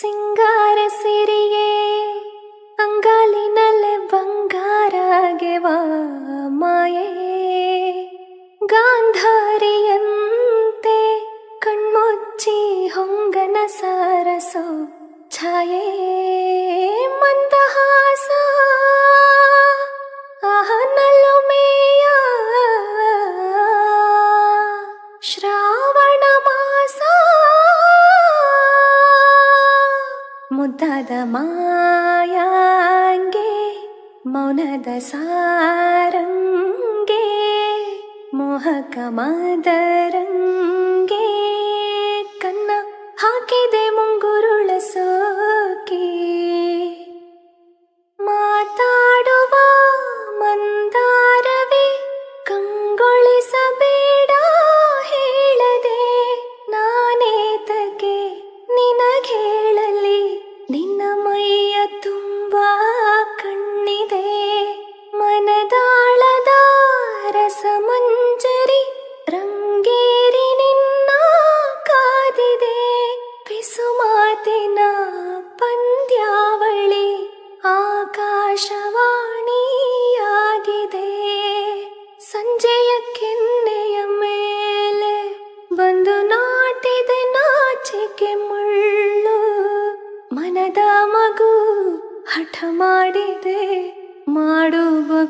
ಸಿಂಗಾರ ಸಿರಿಯೇ ಅಂಗಾಲಿನಲ್ಲೇ ಬಂಗಾರಾಗೆವ ಮಾಯೇ. ಗಾಂಧಾರಿಯಂತೆ ಕಣ್ಮುಚ್ಚಿ ಹೊಂಗನ ಸಾರಸೋ ಛಾಯೆ. ಮಂದಹಾಸ ಆಹನಲ್ಲೊಮೆಯ ಶ್ರಾವಣ ಮುದ್ದಾದ ಮಾಯಾಂಗೆ ಮೌನದ ಸಾರಂಗೆ ಮೋಹಕ ಮದರಂಗೆ ಕನ್ನ ಹಾಕಿದೆ ಮುಂಗುರುಳ ಆಕಾಶವಾಣಿಯಾಗಿದೆ. ಸಂಜೆಯ ಕೆನ್ನೆಯ ಮೇಲೆ ಬಂದು ನಾಟಿದೆ ನಾಚಿಕೆ ಮುಳ್ಳು. ಮನದ ಮಗು ಹಠ ಮಾಡಿದೆ ಮಾಡುವ